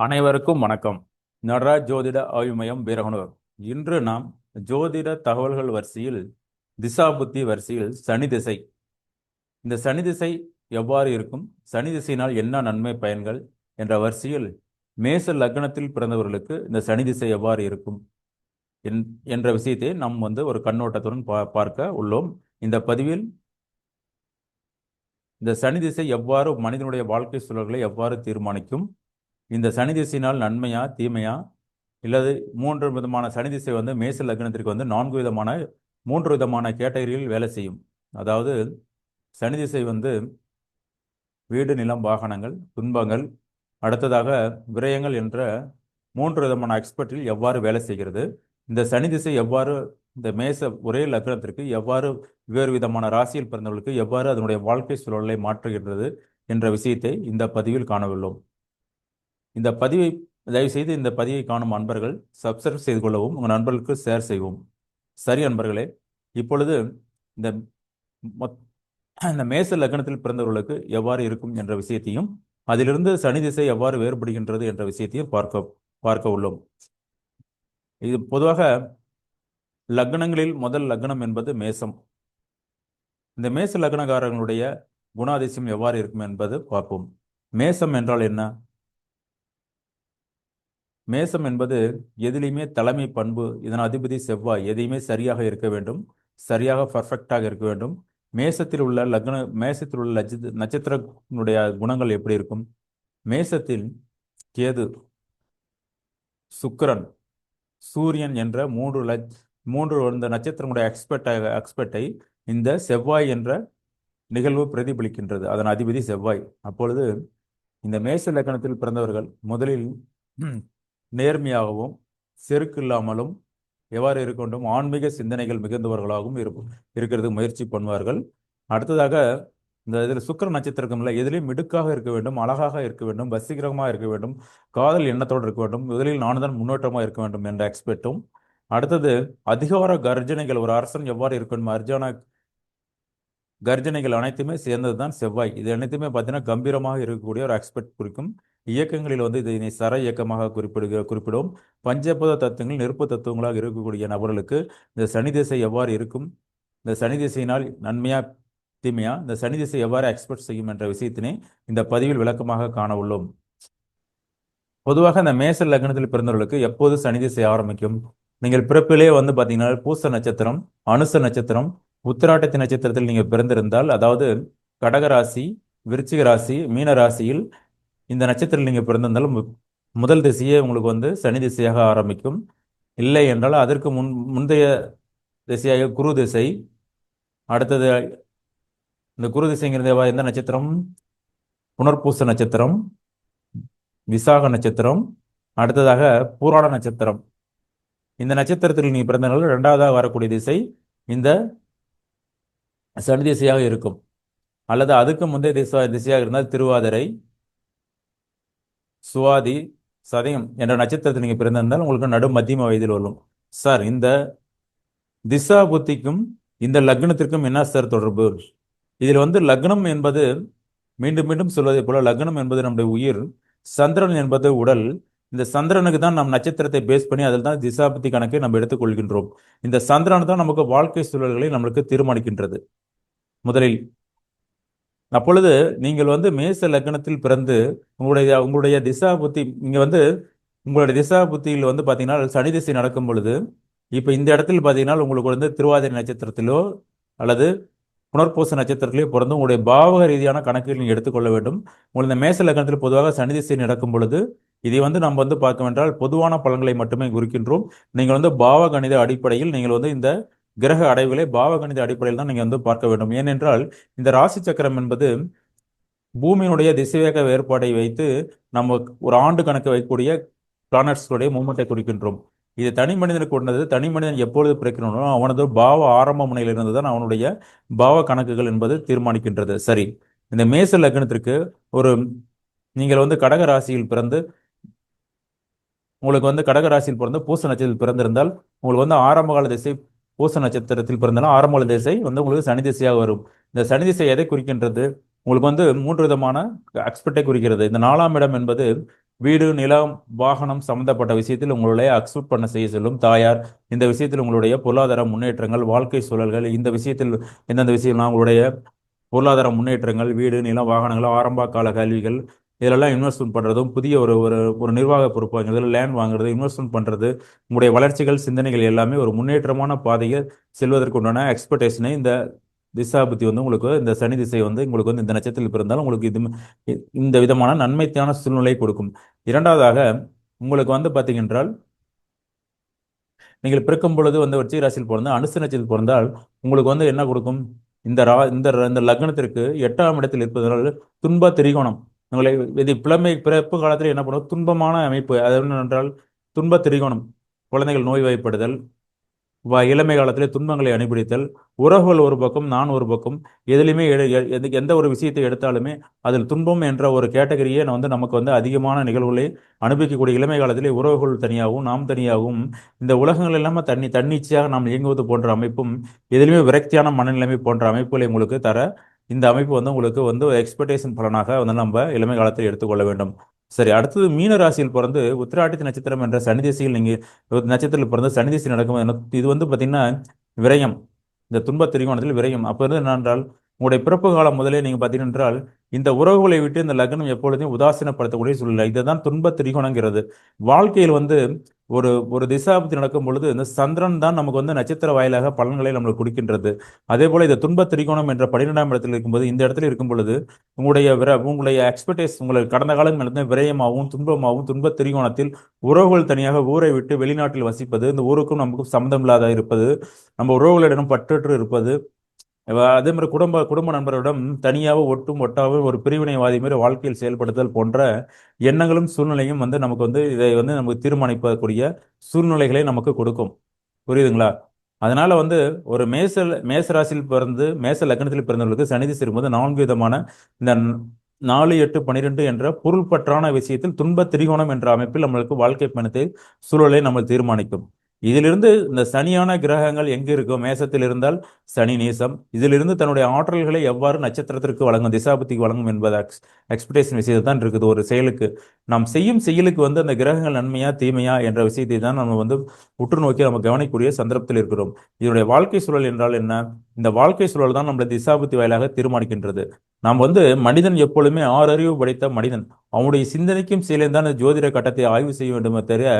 அனைவருக்கும் வணக்கம். நடராஜ் ஜோதிட ஆய்வு மையம் வீரகனூர். இன்று நாம் ஜோதிட தகவல்கள் வரிசையில் திசா புத்தி வரிசையில் சனி திசை. இந்த சனி திசை எவ்வாறு இருக்கும்? சனி திசையினால் என்ன நன்மை பயன்கள்? என்ற வரிசையில் மேச லக்னத்தில் பிறந்தவர்களுக்கு இந்த சனி திசை எவ்வாறு இருக்கும்? என்- என்ற விஷயத்தை நாம் வந்து ஒரு கண்ணோட்டத்துடன் பா பார்க்க உள்ளோம். இந்த பதிவில் இந்த சனி திசை எவ்வாறு மனிதனுடைய வாழ்க்கை சூழல்களை எவ்வாறு தீர்மானிக்கும்? இந்த சனி திசையினால் நன்மையா தீமையா? இல்லது மூன்று விதமான சனி திசை வந்து மேச லக்னத்திற்கு வந்து நான்கு விதமான மூன்று விதமான கேட்டகரியில் வேலை செய்யும். அதாவது சனி திசை வந்து வீடு நிலம் வாகனங்கள் துன்பங்கள் அடுத்ததாக விரயங்கள் என்ற மூன்று விதமான எக்ஸ்பர்ட்டில் எவ்வாறு வேலை செய்கிறது? இந்த சனி திசை எவ்வாறு இந்த மேச ஒரே லக்னத்திற்கு எவ்வாறு வேறு விதமான ராசியில் பிறந்தவர்களுக்கு எவ்வாறு அதனுடைய வாழ்க்கை சூழலை மாற்றுகின்றது என்ற விஷயத்தை இந்த பதிவில் காணவுள்ளோம் இந்த பதிவை தயவுசெய்து இந்த பதிவை காணும் அன்பர்கள் சப்ஸ்கிரைப் செய்து கொள்ளவும் உங்கள் நண்பர்களுக்கு ஷேர் செய்வோம் சரி அன்பர்களே இப்பொழுது இந்த இந்த மேச லக்னத்தில் பிறந்தவர்களுக்கு எவ்வாறு இருக்கும் என்ற விஷயத்தையும் அதிலிருந்து சனி திசை எவ்வாறு வேறுபடுகின்றது என்ற விஷயத்தையும் பார்க்க பார்க்க உள்ளோம். இது பொதுவாக லக்னங்களில் முதல் லக்னம் என்பது மேசம். இந்த மேச லக்னக்காரர்களுடைய குணாதிசயம் எவ்வாறு இருக்கும் என்பது பார்ப்போம். மேசம் என்றால் என்ன? மேசம் என்பது எதிலையுமே தலைமை பண்பு இதன் அதிபதி செவ்வாய். எதையுமே சரியாக இருக்க வேண்டும் சரியாக பர்ஃபெக்டாக இருக்க வேண்டும். மேசத்தில் உள்ள லக்ன மேசத்தில் உள்ள லட்ச- நட்சத்திரனுடைய குணங்கள் எப்படி இருக்கும்? மேசத்தில் கேது சுக்கரன் சூரியன் என்ற மூன்று லட்ச மூன்று இந்த நட்சத்திரங்களுடைய எக்ஸ்பெர்ட் எக்ஸ்பெர்ட்டை இந்த செவ்வாய் என்ற நிகழ்வு பிரதிபலிக்கின்றது. அதன் அதிபதி செவ்வாய். அப்பொழுது இந்த மேச லக்னத்தில் பிறந்தவர்கள் முதலில் நேர்மையாகவும் செருக்கு இல்லாமலும் எவ்வாறு இருக்க வேண்டும் ஆன்மீக சிந்தனைகள் மிகுந்தவர்களாகவும் இருப்பு இருக்கிறதுக்கு முயற்சி பண்ணுவார்கள். அடுத்ததாக இந்த இதில் சுக்கிர நட்சத்திரம்ல எதிலையும் மிடுக்காக இருக்க வேண்டும் அழகாக இருக்க வேண்டும் வசீகரமாக இருக்க வேண்டும் காதல் எண்ணத்தோடு இருக்க வேண்டும் முதலில் நான் தான் முன்னோட்டமாக இருக்க வேண்டும் என்ற எக்ஸ்பெக்டும் அடுத்தது அதிகார கர்ஜனைகள் ஒரு அரசன் எவ்வாறு இருக்கணும் அர்ஜான கர்ஜனைகள் அனைத்துமே சேர்ந்தது தான் செவ்வாய். இது அனைத்துமே பார்த்தீங்கன்னா கம்பீரமாக இருக்கக்கூடிய ஒரு எக்ஸ்பெக்ட் குறிக்கும். இயக்கங்களில் வந்து இதனை சர இயக்கமாக குறிப்பிடுக குறிப்பிடும். பஞ்சபத தத்துவங்கள் நெருப்பு தத்துவங்களாக இருக்கக்கூடிய நபர்களுக்கு இந்த சனி திசை எவ்வாறு இருக்கும்? இந்த சனி திசையினால் நன்மையா தீமையா? இந்த சனி திசை எவ்வாறு எக்ஸ்பெக்ட் செய்யும் என்ற விஷயத்தினை இந்த பதிவில் விளக்கமாக காண உள்ளோம். பொதுவாக இந்த மேச லக்னத்தில் பிறந்தவர்களுக்கு எப்போது சனி திசை ஆரம்பிக்கும்? நீங்கள் பிறப்பிலே வந்து பார்த்தீங்கன்னா பூச நட்சத்திரம் அனுச நட்சத்திரம் உத்திராட்டத்தி நட்சத்திரத்தில் நீங்கள் பிறந்திருந்தால் அதாவது கடகராசி விருச்சிக ராசி மீன ராசியில் இந்த நட்சத்திரத்தில் நீங்கள் பிறந்திருந்தாலும் முதல் திசையே உங்களுக்கு வந்து சனி திசையாக ஆரம்பிக்கும். இல்லை என்றால் அதற்கு முன் முந்தைய திசையாக குரு திசை அடுத்தது இந்த குரு திசைங்கிறது எந்த நட்சத்திரம்? புனர்பூச நட்சத்திரம் விசாக நட்சத்திரம் அடுத்ததாக பூராட நட்சத்திரம். இந்த நட்சத்திரத்தில் நீங்கள் பிறந்தனால ரெண்டாவதாக வரக்கூடிய திசை இந்த சனி திசையாக இருக்கும். அல்லது அதுக்கு முந்தைய திசை திசையாக இருந்தால் திருவாதிரை சுவாதி சதயம் என்ற நட்சத்திரத்தில் நீங்கள் பிறந்திருந்தால் உங்களுக்கு நடு மத்தியம வயதில் வரும். சார் இந்த திசா புத்திக்கும் இந்த லக்னத்திற்கும் என்ன சார் தொடர்பு? இதில் வந்து லக்னம் என்பது மீண்டும் மீண்டும் சொல்வதை போல லக்னம் என்பது நம்முடைய உயிர் சந்திரன் என்பது உடல். இந்த சந்திரனுக்கு தான் நம் நட்சத்திரத்தை பேஸ் பண்ணி அதில் தான் திசாபுத்தி கணக்கை நம்ம எடுத்துக்கொள்கின்றோம் இந்த சந்திரன் தான் நமக்கு வாழ்க்கை சூழல்களை நம்மளுக்கு தீர்மானிக்கின்றது. முதலில் அப்பொழுது நீங்கள் வந்து மேச லக்னத்தில் பிறந்து உங்களுடைய உங்களுடைய திசா புத்தி இங்கே வந்து உங்களுடைய திசா புத்தியில் வந்து பார்த்தீங்கன்னா சனி திசை நடக்கும் பொழுது இப்போ இந்த இடத்தில் பார்த்தீங்கன்னா உங்களுக்கு வந்து திருவாதிரை நட்சத்திரத்திலோ அல்லது புனர்பூச நட்சத்திரத்திலேயே பிறந்து உங்களுடைய பாவக ரீதியான கணக்கில் நீங்கள் எடுத்துக்கொள்ள வேண்டும். உங்கள் இந்த மேச லக்னத்தில் பொதுவாக சனி திசை நடக்கும் பொழுது இதை வந்து நம்ம வந்து பார்க்க என்றால் பொதுவான பலன்களை மட்டுமே குறிக்கின்றோம். நீங்கள் வந்து பாவ கணித அடிப்படையில் நீங்கள் வந்து இந்த கிரக அடைவுகளை பாவ கணித அடிப்படையில் தான் நீங்கள் வந்து பார்க்க வேண்டும். ஏனென்றால் இந்த ராசி சக்கரம் என்பது பூமியினுடைய திசைவேக வேறுபாடை வைத்து நம்ம ஒரு ஆண்டு கணக்கு வைக்கக்கூடிய பிளானட்ஸ்களுடைய மூமெண்ட்டை குறிக்கின்றோம். இது தனி மனிதனுக்கு உண்டது தனி மனிதன் எப்பொழுது பிறக்கிறானோ அவனது பாவ ஆரம்ப முனையிலிருந்து தான் அவனுடைய பாவ கணக்குகள் என்பது தீர்மானிக்கின்றது. சரி இந்த மேச லக்னத்திற்கு ஒரு நீங்கள் வந்து கடக ராசியில் பிறந்து உங்களுக்கு வந்து கடக ராசியில் பிறந்து பூச நட்சத்திரத்தில் பிறந்திருந்தால் உங்களுக்கு வந்து ஆரம்ப கால திசை பூச நட்சத்திரத்தில் பிறந்தனா. ஆரம்பல திசை வந்து உங்களுக்கு சனி திசையாக வரும். இந்த சனி திசை எதை குறிக்கின்றது? உங்களுக்கு வந்து மூன்று விதமான எக்ஸ்பெக்டை குறிக்கிறது. இந்த நாலாம் இடம் என்பது வீடு நிலம் வாகனம் சம்பந்தப்பட்ட விஷயத்தில் உங்களுடைய அக்செப்ட் பண்ண செய்ய சொல்லும் தாயார். இந்த விஷயத்தில் உங்களுடைய பொருளாதார முன்னேற்றங்கள் வாழ்க்கை சூழல்கள் இந்த விஷயத்தில் எந்தெந்த விஷயம்லாம் உங்களுடைய பொருளாதார முன்னேற்றங்கள் வீடு நிலம் வாகனங்கள் ஆரம்ப கால கல்விகள் இதிலெல்லாம் இன்வெஸ்ட்மெண்ட் பண்ணுறதும் புதிய ஒரு ஒரு ஒரு நிர்வாக பொறுப்பு வாங்குறது லேண்ட் வாங்குறது இன்வெஸ்ட்மெண்ட் பண்ணுறது உங்களுடைய வளர்ச்சிகள் சிந்தனைகள் எல்லாமே ஒரு முன்னேற்றமான பாதையில் செல்வதற்கு உண்டான எக்ஸ்பெக்டேஷனை இந்த திசாபுத்தி வந்து உங்களுக்கு இந்த சனி திசை வந்து உங்களுக்கு வந்து இந்த நட்சத்திரத்தில் பிறந்தாலும் உங்களுக்கு இது இந்த விதமான நன்மைத்தான சூழ்நிலை கொடுக்கும். இரண்டாவதாக உங்களுக்கு வந்து பார்த்தீங்கன்றால் நீங்கள் பிறக்கும் பொழுது வந்து விருச்சிக ராசியில் பிறந்தால் அனுசு நட்சத்திரத்தில் பிறந்தால் உங்களுக்கு வந்து என்ன கொடுக்கும்? இந்த ரா இந்த இந்த லக்னத்திற்கு எட்டாம் இடத்தில் இருப்பதனால் துன்ப திரிகோணம். உங்களை இது பிழமை பிறப்பு காலத்தில் என்ன பண்ணும் துன்பமான அமைப்பு. அது என்னென்றால் துன்ப திரிகோணம் குழந்தைகள் நோய்வாய்ப்படுதல் வ- இளமை காலத்திலே துன்பங்களை அனுபவித்தல் உறவுகள் ஒரு பக்கம் நான் ஒரு பக்கம் எதுலையுமே எடு- எ- எது- எந்த ஒரு விஷயத்தை எடுத்தாலுமே அதில் துன்பம் என்ற ஒரு கேட்டகரியே வந்து நமக்கு வந்து அதிகமான நிகழ்வுகளை அனுபவிக்கக்கூடிய இளமை காலத்திலே உறவுகள் தனியாகவும் நாம் தனியாகவும் இந்த உலகங்கள் இல்லாமல் தண்ணி தன்னிச்சையாக நாம் இயங்குவது போன்ற அமைப்பும் எதிலுமே விரக்தியான மனநிலைமை போன்ற அமைப்புகளை உங்களுக்கு தர இந்த அமைப்பு வந்து உங்களுக்கு வந்து எக்ஸ்பெக்டேஷன் பலனாக வந்து நம்ம இளமை காலத்தில் எடுத்துக்கொள்ள வேண்டும். சரி அடுத்தது மீன ராசியில் பிறந்து உத்திராட்டித்த நட்சத்திரம் என்ற சனி திசையில் நீங்கள் நட்சத்திரத்தில் பிறந்து சனி திசை நடக்கும். இது வந்து பார்த்தீங்கன்னா விரயம். இந்த துன்ப திரிகோணத்தில் விரயம். அப்போ இருந்து என்னென்றால் உங்களுடைய பிறப்பு காலம் முதலே நீங்கள் பார்த்தீங்கன்னா என்றால் இந்த உறவுகளை விட்டு இந்த லக்னம் எப்பொழுதும் உதாசீனப்படுத்தக்கூடிய சூழ்நிலை. இதுதான் துன்ப திரிகோணங்கிறது. வாழ்க்கையில் வந்து ஒரு ஒரு திசாபத்தி நடக்கும் பொழுது இந்த சந்திரன் தான் நமக்கு வந்து நட்சத்திர வாயிலாக பலன்களை நம்மளுக்கு கொடுக்கின்றது. அதே போல இந்த துன்ப திரிகோணம் என்ற பன்னிரெண்டாம் இடத்தில் இருக்கும்போது இந்த இடத்துல இருக்கும் பொழுது உங்களுடைய விர உங்களுடைய எக்ஸ்பெக்டேஸ் உங்களுக்கு கடந்த காலம் நடந்த விரயமாகவும் துன்பமாகவும் துன்ப திரிகோணத்தில் உறவுகள் தனியாக ஊரை விட்டு வெளிநாட்டில் வசிப்பது இந்த ஊருக்கும் நமக்கும் சம்மந்தம் இல்லாத இருப்பது நம்ம உறவுகளிடம் பற்றற்று இருப்பது அதே மாதிரி குடும்ப குடும்ப நண்பரிடம் தனியாக ஒட்டும் ஒட்டாவும் ஒரு பிரிவினைவாதி மாதிரி வாழ்க்கையில் செயல்படுத்தல் போன்ற எண்ணங்களும் சூழ்நிலையும் வந்து நமக்கு வந்து இதை வந்து நமக்கு தீர்மானிப்பதற்குரிய சூழ்நிலைகளை நமக்கு கொடுக்கும். புரியுதுங்களா? அதனால வந்து ஒரு மேச மேச ராசியில் பிறந்து மேச லக்னத்தில் பிறந்தவர்களுக்கு சனி திசை இருக்கும்போது நான்கு விதமான இந்த நாலு எட்டு பன்னிரெண்டு என்ற பொருள்பற்றான விஷயத்தில் துன்ப திரிகோணம் என்ற அமைப்பில் நம்மளுக்கு வாழ்க்கை பயணத்தை சூழலை நம்ம தீர்மானிக்கும். இதிலிருந்து இந்த சனியான கிரகங்கள் எங்கு இருக்கும் மேசத்தில் இருந்தால் சனி நேசம். இதிலிருந்து தன்னுடைய ஆற்றல்களை எவ்வாறு நட்சத்திரத்திற்கு வழங்கும் திசாபுத்திக்கு வழங்கும் என்பது எக்ஸ் எக்ஸ்பெக்டேஷன் விஷயத்தை தான் இருக்குது. ஒரு செயலுக்கு நாம் செய்யும் செயலுக்கு வந்து அந்த கிரகங்கள் நன்மையா தீமையா என்ற விஷயத்தை தான் நம்ம வந்து உற்று நோக்கி நம்ம கவனிக்கக்கூடிய சந்தர்ப்பத்தில் இருக்கிறோம். இதனுடைய வாழ்க்கை சூழல் என்றால் என்ன? இந்த வாழ்க்கை சூழல் தான் நம்மளை திசாபுத்தி வாயிலாக தீர்மானிக்கின்றது. நாம் வந்து மனிதன் எப்பொழுதுமே ஆறறிவு படைத்த மனிதன். அவனுடைய சிந்தனைக்கும் செயலையும் தான் இந்த ஜோதிட கட்டத்தை ஆய்வு செய்ய வேண்டுமே தவிர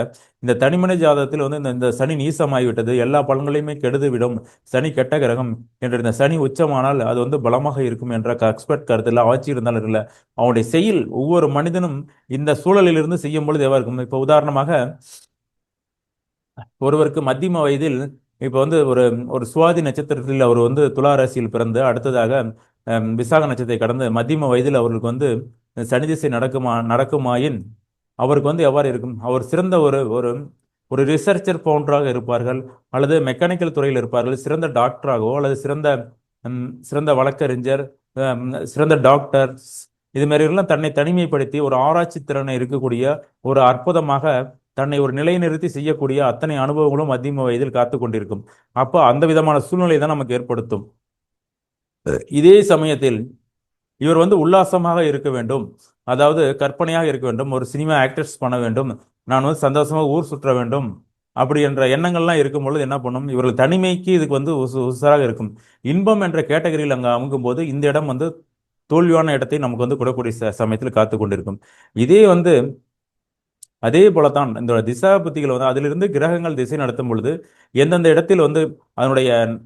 இந்த தனிமனை ஜாதகத்தில் வந்து இந்த- இந்த சனி நீசமாகிவிட்டது எல்லா பலன்களையுமே கெடுத்து விடும் சனி கெட்ட கிரகம் என்ற இந்த சனி உச்சமானால் அது வந்து பலமாக இருக்கும் என்ற எக்ஸ்பர்ட் கருத்தில் ஆட்சி இருந்தாலும் இல்லை. அவனுடைய செயல் ஒவ்வொரு மனிதனும் இந்த சூழலிலிருந்து செய்யும் பொழுது எவ்வாறு இருக்கும்? இப்போ உதாரணமாக ஒருவருக்கு மத்தியம வயதில் இப்போ வந்து ஒரு ஒரு சுவாதி நட்சத்திரத்தில் அவர் வந்து துலா ராசியில் பிறந்து அடுத்ததாக விசாக நட்சத்திரத்தை கடந்து மத்தியம வயதில் அவருக்கு வந்து சனி திசை நடக்குமா நடக்குமாயின் அவருக்கு வந்து எவ்வாறு இருக்கும்? அவர் சிறந்த ஒரு ஒரு ஒரு ரிசர்ச்சர் போன்றாக இருப்பார்கள் அல்லது மெக்கானிக்கல் துறையில் இருப்பார்கள் சிறந்த டாக்டராகவோ அல்லது சிறந்த சிறந்த வழக்கறிஞர் சிறந்த டாக்டர் இது மாதிரி எல்லாம் தன்னை தனிமைப்படுத்தி ஒரு ஆராய்ச்சி திறனை இருக்கக்கூடிய ஒரு அற்புதமாக தன்னை ஒரு நிலைநிறுத்தி செய்யக்கூடிய அத்தனை அனுபவங்களும் மத்தியம வயதில் காத்து கொண்டிருக்கும். அப்போ அந்த விதமான சூழ்நிலை தான் நமக்கு ஏற்படுத்தும். இதே சமயத்தில் இவர் வந்து உல்லாசமாக இருக்க வேண்டும். அதாவது கற்பனையாக இருக்க வேண்டும். ஒரு சினிமா ஆக்டர்ஸ் பண்ண வேண்டும். நான் வந்து சந்தோஷமாக ஊர் சுற்ற வேண்டும். அப்படி என்ற எண்ணங்கள்லாம் இருக்கும் பொழுது என்ன பண்ணும்? இவர்கள் தனிமைக்கு இதுக்கு வந்து உசு உசாராக இருக்கும். இன்பம் என்ற கேட்டகரியில் அங்கே அமுங்கும் போது இந்த இடம் வந்து தோல்வியான இடத்தை நமக்கு வந்து கூடக்கூடிய ச- சமயத்தில் காத்து கொண்டிருக்கும். இதே வந்து அதே போல தான் இந்த திசா புத்திகள் வந்து அதிலிருந்து கிரகங்கள் திசை நடத்தும் பொழுது எந்தெந்த இடத்தில் வந்து அதனுடைய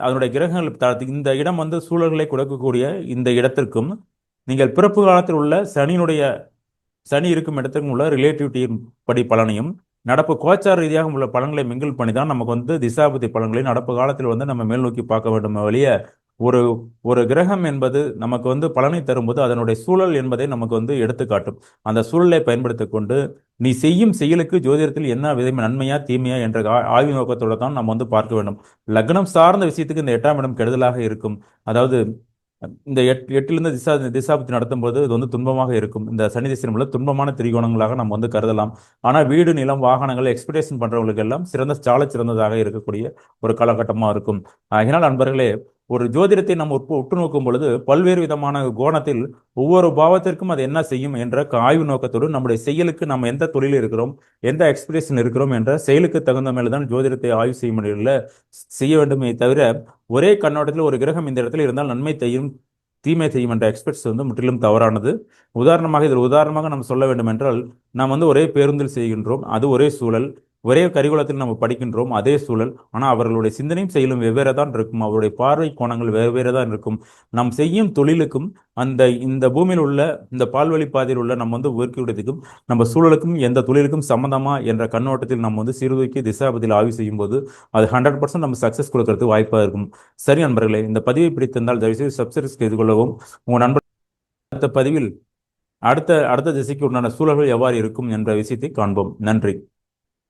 அதனுடைய கிரகங்கள் த- இந்த இடம் வந்து சூழல்களை கொடுக்கக்கூடிய இந்த இடத்திற்கும் நீங்கள் பிறப்பு காலத்தில் உள்ள சனியினுடைய சனி இருக்கும் இடத்திற்கும் உள்ள ரிலேட்டிவிட்டியின் படி பலனையும் நடப்பு கோச்சார ரீதியாக உள்ள பலன்களை மிங்கிள் பண்ணி தான் நமக்கு வந்து திசாபதி பலன்களை நடப்பு காலத்தில் வந்து நம்ம மேல் நோக்கி பார்க்க வேண்டும் வழிய ஒரு ஒரு கிரகம் என்பது நமக்கு வந்து பலனை தரும்போது அதனுடைய சூழல் என்பதை நமக்கு வந்து எடுத்துக்காட்டும். அந்த சூழலை பயன்படுத்தி கொண்டு நீ செய்யும் செயலுக்கு ஜோதிடத்தில் என்ன விதம் நன்மையா தீமையா என்ற ஆய்வு நோக்கத்தோட தான் நம்ம வந்து பார்க்க வேண்டும். லக்னம் சார்ந்த விஷயத்துக்கு இந்த எட்டாம் இடம் கெடுதலாக இருக்கும். அதாவது இந்த எட் எட்டிலிருந்து திசா திசாபத்தி நடத்தும்போது இது வந்து துன்பமாக இருக்கும். இந்த சனி திசையில் உள்ள துன்பமான திரிகோணங்களாக நம்ம வந்து கருதலாம். ஆனால் வீடு நிலம் வாகனங்கள் எக்ஸ்பெக்டேஷன் பண்ணுறவங்களுக்கு எல்லாம் சிறந்த சால சிறந்ததாக இருக்கக்கூடிய ஒரு காலகட்டமாக இருக்கும். ஆகினால் நண்பர்களே ஒரு ஜோதிடத்தை நம்ம உற்று உற்று நோக்கும் பொழுது பல்வேறு விதமான கோணத்தில் ஒவ்வொரு பாவத்திற்கும் அது என்ன செய்யும் என்ற ஆய்வு நோக்கத்தோடு நம்முடைய செயலுக்கு நம்ம எந்த தொழில் இருக்கிறோம் எந்த எக்ஸ்பிரேஷன் இருக்கிறோம் என்ற செயலுக்கு தகுந்த மேலே தான் ஜோதிடத்தை ஆய்வு செய்ய முடியல செய்ய வேண்டுமே தவிர ஒரே கண்ணோட்டத்தில் ஒரு கிரகம் இந்த இடத்துல இருந்தால் நன்மை செய்யும் தீமை செய்யும் என்ற எக்ஸ்பெக்ட்ஸ் வந்து முற்றிலும் தவறானது. உதாரணமாக இதில் உதாரணமாக நம்ம சொல்ல வேண்டும் என்றால் நாம் வந்து ஒரே பேருந்தில் செய்கின்றோம் அது ஒரே சூழல். ஒரே கரிகுலத்தில் நம்ம படிக்கின்றோம் அதே சூழல். ஆனால் அவர்களுடைய சிந்தனையும் செயலும் வெவ்வேறு தான் இருக்கும். அவருடைய பார்வை கோணங்கள் வெவ்வேறு தான் இருக்கும். நாம் செய்யும் தொழிலுக்கும் அந்த இந்த பூமியில் உள்ள இந்த பால்வழி பாதையில் உள்ள நம்ம வந்து உயர்க்கிவிடத்துக்கும் நம்ம சூழலுக்கும் எந்த தொழிலுக்கும் சம்மந்தமா என்ற கண்ணோட்டத்தில் நம்ம வந்து சீர்தூக்கி திசாபதியில் ஆய்வு செய்யும் போது அது ஹண்ட்ரட் பர்சன்ட் நம்ம சக்ஸஸ் கொடுக்கறதுக்கு வாய்ப்பாக இருக்கும். சரி நண்பர்களே இந்த பதிவை பிடித்திருந்தால் தயவுசெய்து சப்ஸ்கிரைப் செய்து கொள்ளவும். உங்கள் நண்பர் அடுத்த பதிவில் அடுத்த அடுத்த திசைக்கு உண்டான சூழல்கள் எவ்வாறு இருக்கும் என்ற விஷயத்தை காண்போம். நன்றி.